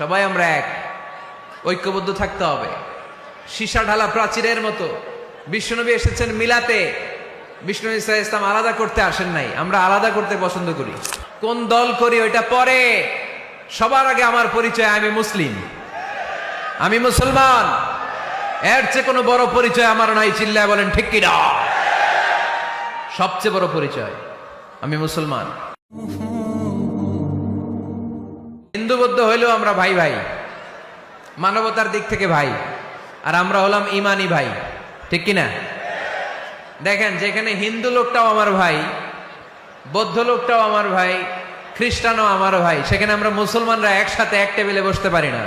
সবাই আমরা এক। ঐক্যবদ্ধ থাকতে হবে। সীসা ঢালা প্রাচীরের মতো। বিষ্ণুনবী এসেছেন মিলাতে। বিষ্ণু ইসা ইসলাম আলাদা করতে আসেন নাই। আমরা আলাদা করতে পছন্দ করি। কোন দল করি ওইটা পরে। সবার আগে আমার পরিচয়, আমি মুসলিম। আমি মুসলমান। এর চেয়ে কোনো বড় পরিচয় আমার নাই, চিল্লায় বলেন, ঠিক কিনা? সবচেয়ে বড় পরিচয়, আমি মুসলমান। হিন্দু বৌদ্ধ হইলেও আমরা ভাই ভাই, মানবতার দিক থেকে ভাই, আর আমরা হলাম ইমানি ভাই, ঠিক কিনা? দেখেন, যেখানে হিন্দু লোকটাও আমার ভাই, বৌদ্ধ লোকটাও আমার ভাই, খ্রিস্টানও আমার ভাই, সেখানে আমরা মুসলমানরা একসাথে এক টেবিলে বসতে পারি না।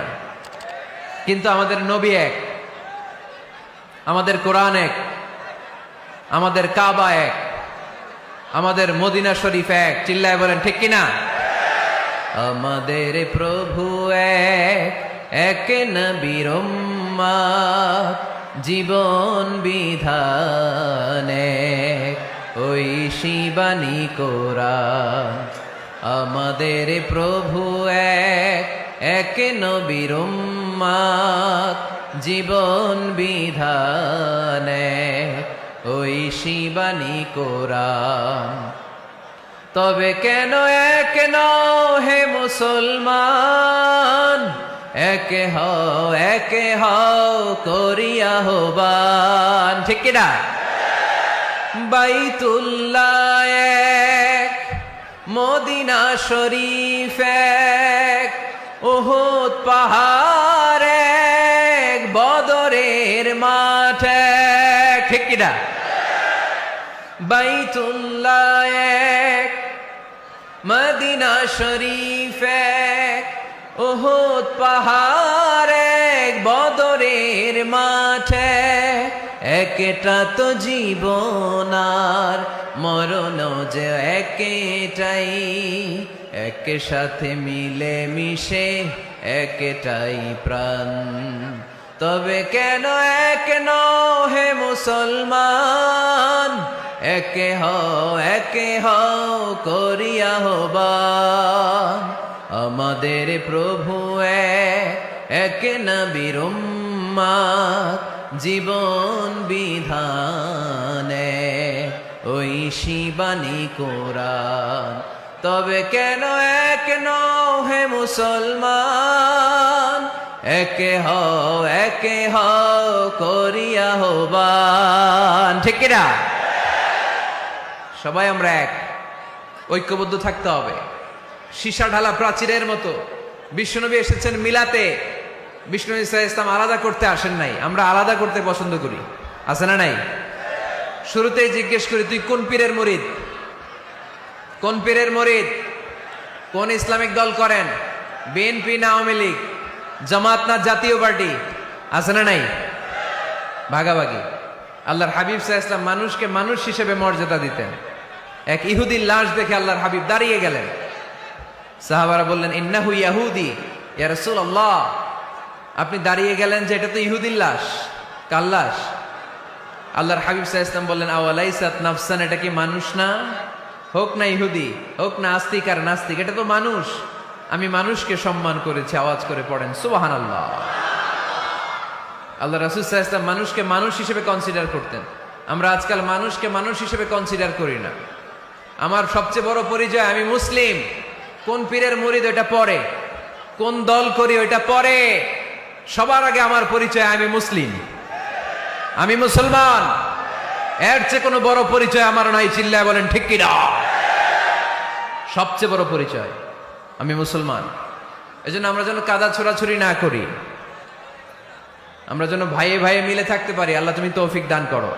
কিন্তু আমাদের নবী এক, আমাদের কোরআন এক, আমাদের কাবা এক, আমাদের মদিনা শরীফ এক, চিল্লায় বলেন, ঠিক কিনা? আমাদের প্রভু এক উম্মাত, জীবন বিধান ওই শিবানী কোরআন আমাদের প্রভু এক উম্মাত, জীবন বিধান ওই শিবানী কোরআন তবে কেন এক নও হে মুসলমান? একে হও একে হও করিয়া হবান ঠিক কিনা বাইতুল্লাহ এক, মদিনা শরীফ এক ওহুদ পাহাড় এক, বদরের মাঠ ঠিক কিনা বাইতুল্লাহ এক মদিনা শরীফ এক ওহুদ পাহাড় এক বদরের মাঠে, একটা তো জীবনার মরণ যে একেটাই এক সাথে মিলে মিশে একটাই প্রাণ। তবে কেন এক নও হে মুসলমান? একে হও একে হও করিয়া হবান আমাদের প্রভু এক নবীর উম্মাত, জীবন বিধানে ওই শিবানী কোরআন তবে কেন এক নও হে মুসলমান? একে হও একে হও করিয়া হবান ঠিক সবাই আমরা এক। ঐক্যবদ্ধ থাকতে হবে। সীসা ঢালা প্রাচীরের মতো। বিষ্ণুনবী এসেছেন মিলাতে। বিষ্ণু ইসা ইসলাম আলাদা করতে আসেন নাই। আমরা আলাদা করতে পছন্দ করি। আছে না নাই? শুরুতেই জিজ্ঞেস করি, তুই কোন পীরের মরিদ? কোন পীরের মরিদ? কোন ইসলামিক দল করেন? বিএনপি না আওয়ামী লীগ? জামাত না জাতীয় পার্টি? আছে না নাই? ভাগাভাগি। আল্লাহর হাবিব সাহা ইসলাম মানুষকে মানুষ হিসেবে মর্যাদা দিতেন। এক ইহুদির লাশ দেখে আল্লাহর হাবিব দাঁড়িয়ে গেলেন। সাহাবারা বললেন, ইন্নাহু ইয়াহুদি, ইয়া রাসূলুল্লাহ। আপনি দাঁড়িয়ে গেলেন যে এটা তো ইহুদির লাশ, কার লাশ? আল্লাহর হাবিব সাহা ইসলাম বললেন, আওয়ালাইসাত নাফসান, এটা কি মানুষ না? হোক না ইহুদি, হোক না আস্তিক আর নাস্তিক, এটা তো মানুষ। আমি মানুষকে সম্মান করেছি, আওয়াজ করে পড়েন সুবাহান আল্লাহ আল্লাহ রাসুল সাহা ইসলাম মানুষকে মানুষ হিসেবে কনসিডার করতেন। আমরা আজকাল মানুষকে মানুষ হিসেবে কনসিডার করি না। আমার সবচেয়ে বড় পরিচয়, আমি মুসলিম। কোন পীরের মুরিদ ওইটা পরে কোন দল করি ওইটা পরে সবার আগে আমার পরিচয়, আমি মুসলিম। আমি মুসলমান। এর চেয়ে কোনো বড় পরিচয় আমার নাই, চিল্লায় বলেন, ঠিক কিনা? সবচেয়ে বড় পরিচয়, আমি মুসলমান। এই জন্য আমরা যেন কাদা ছোড়াছুরি না করি। আমরা যেন ভাইয়ে ভাইয়ে মিলে থাকতে পারি। আল্লাহ তুমি তৌফিক দান করো।